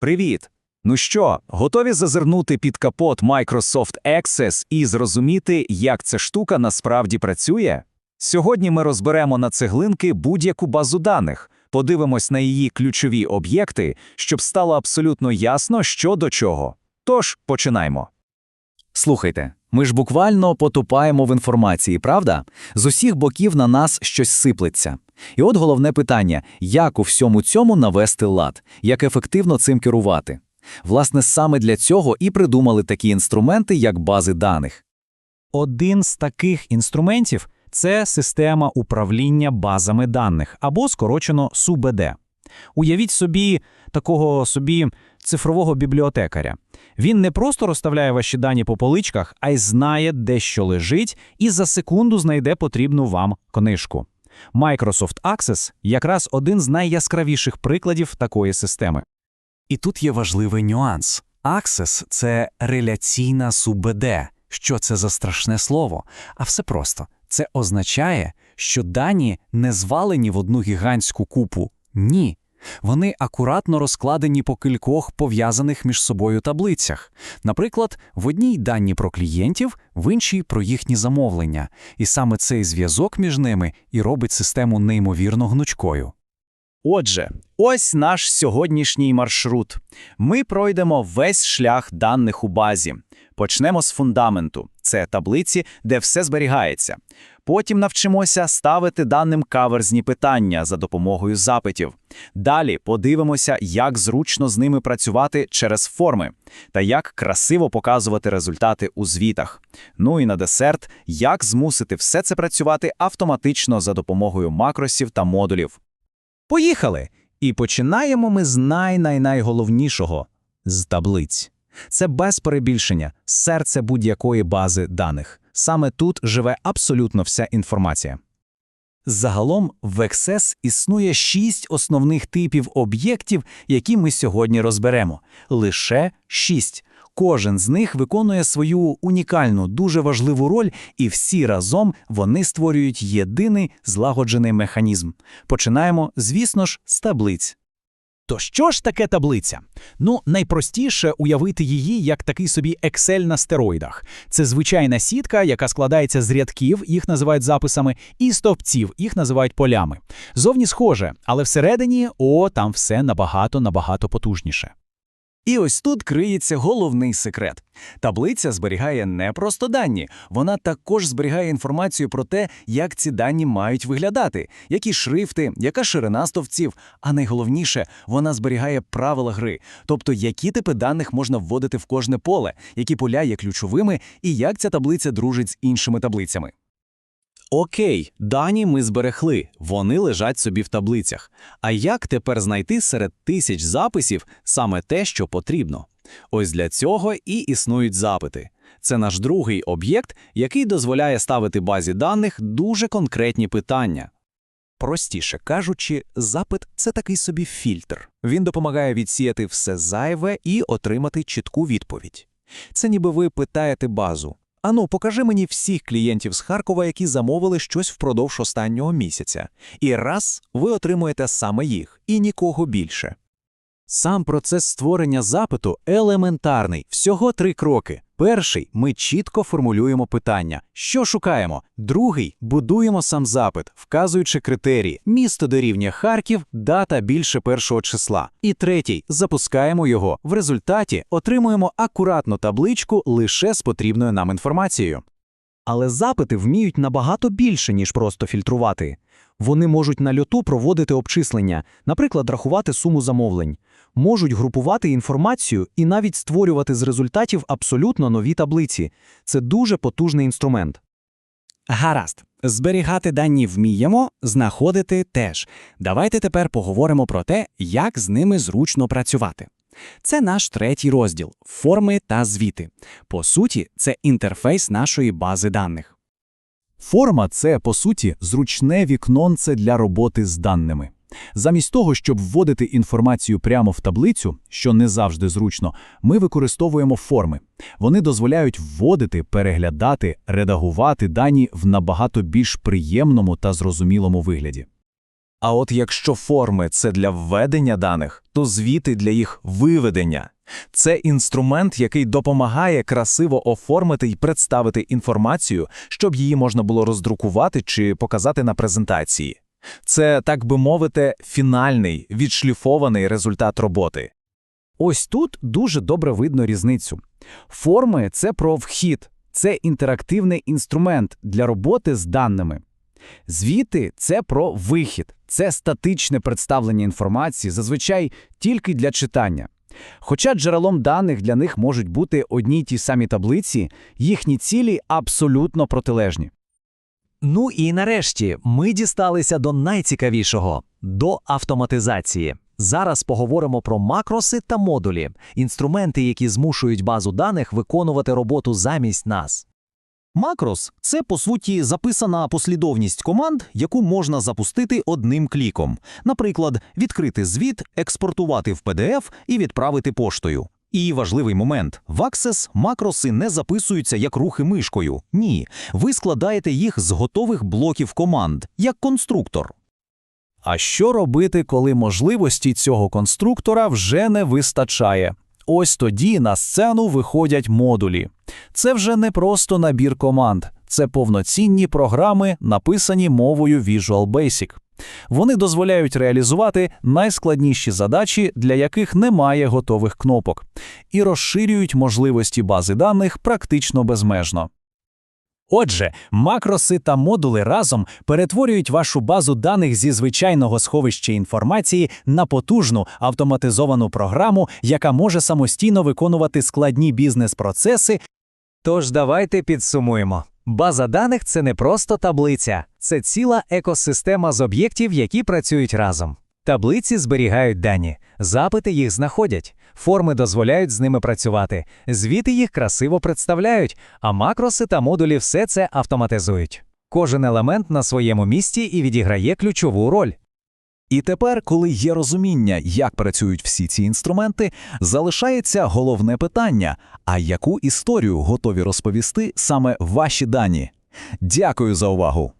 Привіт! Ну що, готові зазирнути під капот Microsoft Access і зрозуміти, як ця штука насправді працює? Сьогодні ми розберемо на цеглинки будь-яку базу даних, подивимось на її ключові об'єкти, щоб стало абсолютно ясно, що до чого. Тож, починаймо. Слухайте, ми ж буквально потупаємо в інформації, правда? З усіх боків на нас щось сиплеться. І от головне питання: як у всьому цьому навести лад, як ефективно цим керувати? Власне, саме для цього і придумали такі інструменти, як бази даних. Один з таких інструментів це система управління базами даних або скорочено СУБД. Уявіть собі такого собі цифрового бібліотекаря. Він не просто розставляє ваші дані по поличках, а й знає, де що лежить, і за секунду знайде потрібну вам книжку. Microsoft Access якраз один з найяскравіших прикладів такої системи. І тут є важливий нюанс. Access – це реляційна СУБД. Що це за страшне слово? А все просто. Це означає, що дані не звалені в одну гігантську купу. Ні. Вони акуратно розкладені по кількох пов'язаних між собою таблицях. Наприклад, в одній дані про клієнтів, в іншій про їхні замовлення. І саме цей зв'язок між ними і робить систему неймовірно гнучкою. Отже, ось наш сьогоднішній маршрут. Ми пройдемо весь шлях даних у базі. Почнемо з фундаменту. Це таблиці, де все зберігається. Потім навчимося ставити даним каверзні питання за допомогою запитів. Далі подивимося, як зручно з ними працювати через форми та як красиво показувати результати у звітах. Ну і на десерт, як змусити все це працювати автоматично за допомогою макросів та модулів. Поїхали! І починаємо ми з най-най-найголовнішого – з таблиць. Це без перебільшення, серце будь-якої бази даних. Саме тут живе абсолютно вся інформація. Загалом в Access існує шість основних типів об'єктів, які ми сьогодні розберемо. Лише шість. Кожен з них виконує свою унікальну, дуже важливу роль, і всі разом вони створюють єдиний злагоджений механізм. Починаємо, звісно ж, з таблиць. То що ж таке таблиця? Ну, найпростіше уявити її як такий собі Excel на стероїдах. Це звичайна сітка, яка складається з рядків, їх називають записами, і стовпців, їх називають полями. Зовні схоже, але всередині, о, там все набагато-набагато потужніше. І ось тут криється головний секрет. Таблиця зберігає не просто дані, вона також зберігає інформацію про те, як ці дані мають виглядати, які шрифти, яка ширина стовпців, а найголовніше, вона зберігає правила гри, тобто які типи даних можна вводити в кожне поле, які поля є ключовими і як ця таблиця дружить з іншими таблицями. Окей, дані ми зберегли, вони лежать собі в таблицях. А як тепер знайти серед тисяч записів саме те, що потрібно? Ось для цього і існують запити. Це наш другий об'єкт, який дозволяє ставити базі даних дуже конкретні питання. Простіше кажучи, запит це такий собі фільтр. Він допомагає відсіяти все зайве і отримати чітку відповідь. Це ніби ви питаєте базу. Ану, покажи мені всіх клієнтів з Харкова, які замовили щось впродовж останнього місяця. І раз ви отримуєте саме їх, і нікого більше. Сам процес створення запиту елементарний, всього три кроки. Перший ми чітко формулюємо питання, що шукаємо. Другий будуємо сам запит, вказуючи критерії: місто дорівнює Харків, дата більше першого числа. І третій запускаємо його. В результаті отримуємо акуратну табличку лише з потрібною нам інформацією. Але запити вміють набагато більше, ніж просто фільтрувати. Вони можуть на льоту проводити обчислення, наприклад, рахувати суму замовлень, можуть групувати інформацію і навіть створювати з результатів абсолютно нові таблиці. Це дуже потужний інструмент. Гаразд, зберігати дані вміємо, знаходити теж. Давайте тепер поговоримо про те, як з ними зручно працювати. Це наш третій розділ форми та звіти. По суті, це інтерфейс нашої бази даних. Форма це, по суті, зручне вікнонце для роботи з даними. Замість того, щоб вводити інформацію прямо в таблицю, що не завжди зручно, ми використовуємо форми. Вони дозволяють вводити, переглядати, редагувати дані в набагато більш приємному та зрозумілому вигляді. А от якщо форми це для введення даних, то звіти для їх виведення. Це інструмент, який допомагає красиво оформити і представити інформацію, щоб її можна було роздрукувати чи показати на презентації. Це, так би мовити, фінальний, відшліфований результат роботи. Ось тут дуже добре видно різницю. Форми – це про вхід, це інтерактивний інструмент для роботи з даними. Звіти – це про вихід, це статичне представлення інформації, зазвичай тільки для читання. Хоча джерелом даних для них можуть бути одні й ті самі таблиці, їхні цілі абсолютно протилежні. Ну і нарешті ми дісталися до найцікавішого до автоматизації. Зараз поговоримо про макроси та модулі, інструменти, які змушують базу даних виконувати роботу замість нас. Макрос це по суті записана послідовність команд, яку можна запустити одним кліком. Наприклад, відкрити звіт, експортувати в PDF і відправити поштою. І важливий момент: в Access макроси не записуються як рухи мишкою. Ні, ви складаєте їх з готових блоків команд, як конструктор. А що робити, коли можливості цього конструктора вже не вистачає? Ось тоді на сцену виходять модулі. Це вже не просто набір команд, це повноцінні програми, написані мовою Visual Basic. Вони дозволяють реалізувати найскладніші задачі, для яких немає готових кнопок, і розширюють можливості бази даних практично безмежно. Отже, макроси та модули разом перетворюють вашу базу даних зі звичайного сховища інформації на потужну автоматизовану програму, яка може самостійно виконувати складні бізнес-процеси. Тож давайте підсумуємо. База даних це не просто таблиця, це ціла екосистема з об'єктів, які працюють разом. Таблиці зберігають дані, запити їх знаходять, форми дозволяють з ними працювати, звіти їх красиво представляють, а макроси та модулі все це автоматизують. Кожен елемент на своєму місці і відіграє ключову роль. І тепер, коли є розуміння, як працюють всі ці інструменти, залишається головне питання: а яку історію готові розповісти саме ваші дані? Дякую за увагу!